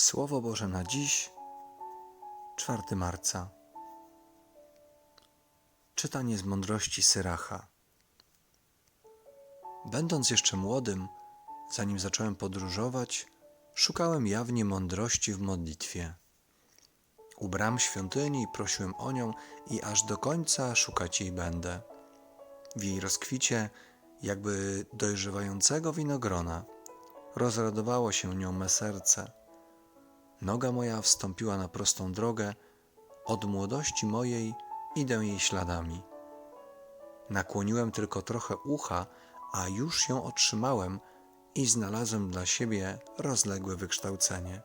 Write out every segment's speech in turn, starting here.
Słowo Boże na dziś, 4 marca. Czytanie z mądrości Syracha. Będąc jeszcze młodym, zanim zacząłem podróżować, szukałem jawnie mądrości w modlitwie. U bram świątyni prosiłem o nią i aż do końca szukać jej będę. W jej rozkwicie, jakby dojrzewającego winogrona, rozradowało się nią me serce. Noga moja wstąpiła na prostą drogę, od młodości mojej idę jej śladami. Nakłoniłem tylko trochę ucha, a już ją otrzymałem i znalazłem dla siebie rozległe wykształcenie.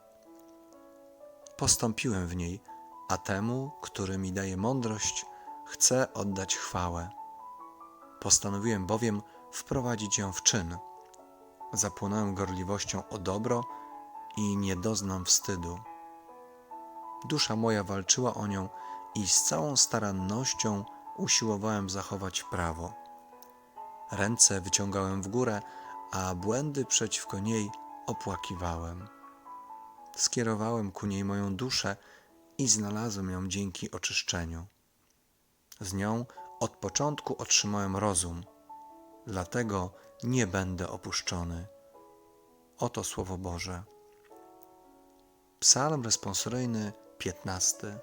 Postąpiłem w niej, a temu, który mi daje mądrość, chcę oddać chwałę. Postanowiłem bowiem wprowadzić ją w czyn. Zapłonąłem gorliwością o dobro i nie doznam wstydu. Dusza moja walczyła o nią i z całą starannością usiłowałem zachować prawo. Ręce wyciągałem w górę, a błędy przeciwko niej opłakiwałem. Skierowałem ku niej moją duszę i znalazłem ją dzięki oczyszczeniu. Z nią od początku otrzymałem rozum, dlatego nie będę opuszczony. Oto Słowo Boże. Psalm responsoryjny 15.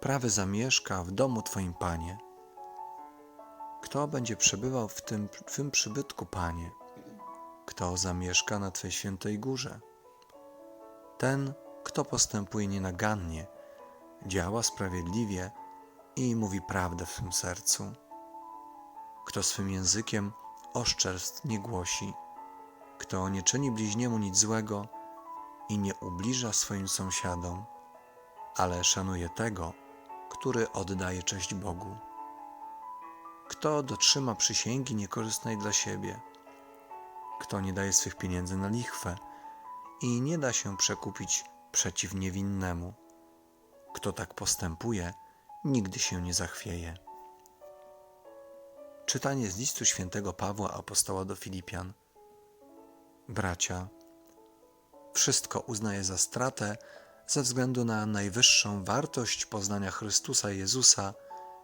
Prawy zamieszka w domu Twoim Panie. Kto będzie przebywał w tym Twym przybytku, Panie? Kto zamieszka na Twej świętej górze? Ten, kto postępuje nienagannie, działa sprawiedliwie i mówi prawdę w swym sercu. Kto swym językiem oszczerstw nie głosi, kto nie czyni bliźniemu nic złego i nie ubliża swoim sąsiadom, ale szanuje tego, który oddaje cześć Bogu. Kto dotrzyma przysięgi niekorzystnej dla siebie, kto nie daje swych pieniędzy na lichwę i nie da się przekupić przeciw niewinnemu, kto tak postępuje, nigdy się nie zachwieje. Czytanie z listu świętego Pawła apostoła do Filipian. Bracia, wszystko uznaję za stratę ze względu na najwyższą wartość poznania Chrystusa Jezusa,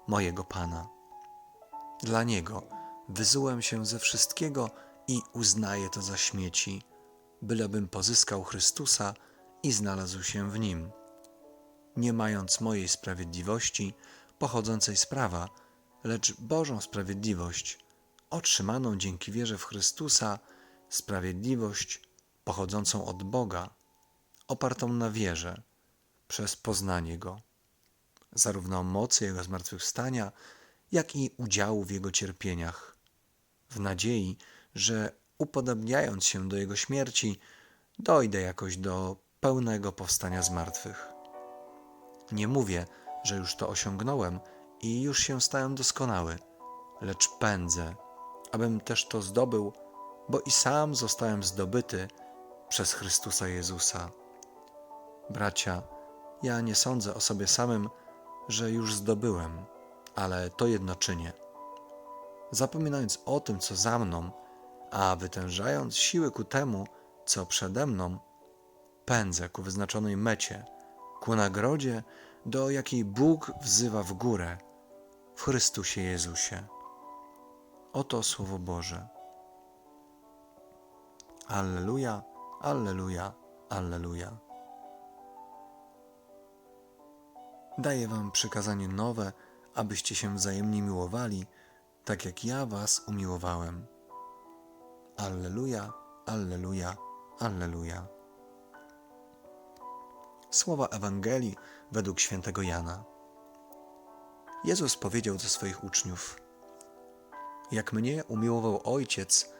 mojego Pana. Dla Niego wyzułem się ze wszystkiego i uznaję to za śmieci, bylebym pozyskał Chrystusa i znalazł się w Nim. Nie mając mojej sprawiedliwości pochodzącej z prawa, lecz Bożą sprawiedliwość, otrzymaną dzięki wierze w Chrystusa, sprawiedliwość pochodzącą od Boga, opartą na wierze, przez poznanie Go, zarówno mocy Jego zmartwychwstania, jak i udziału w Jego cierpieniach, w nadziei, że upodobniając się do Jego śmierci, dojdę jakoś do pełnego powstania z martwych. Nie mówię, że już to osiągnąłem i już się stałem doskonały, lecz pędzę, abym też to zdobył, bo i sam zostałem zdobyty przez Chrystusa Jezusa. Bracia, ja nie sądzę o sobie samym, że już zdobyłem, ale to jedno czynię. Zapominając o tym, co za mną, a wytężając siły ku temu, co przede mną, pędzę ku wyznaczonej mecie, ku nagrodzie, do jakiej Bóg wzywa w górę, w Chrystusie Jezusie. Oto Słowo Boże. Alleluja, Alleluja, Alleluja. Daję Wam przykazanie nowe, abyście się wzajemnie miłowali, tak jak ja Was umiłowałem. Alleluja, Alleluja, Alleluja. Słowa Ewangelii według świętego Jana. Jezus powiedział do swoich uczniów: Jak mnie umiłował Ojciec,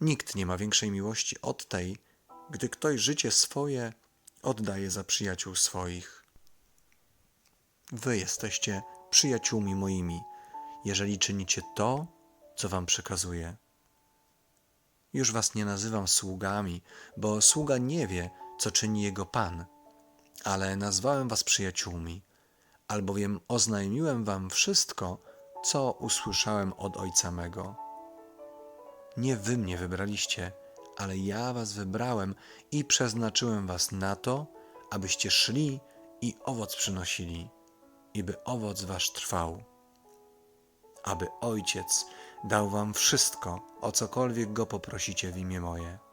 Nikt nie ma większej miłości od tej, gdy ktoś życie swoje oddaje za przyjaciół swoich. Wy jesteście przyjaciółmi moimi, jeżeli czynicie to, co wam przekazuję. Już was nie nazywam sługami, bo sługa nie wie, co czyni jego pan, ale nazwałem was przyjaciółmi, albowiem oznajmiłem wam wszystko, co usłyszałem od Ojca mego. Nie wy mnie wybraliście, ale ja was wybrałem i przeznaczyłem was na to, abyście szli i owoc przynosili, i by owoc wasz trwał. Aby Ojciec dał wam wszystko, o cokolwiek go poprosicie w imię moje.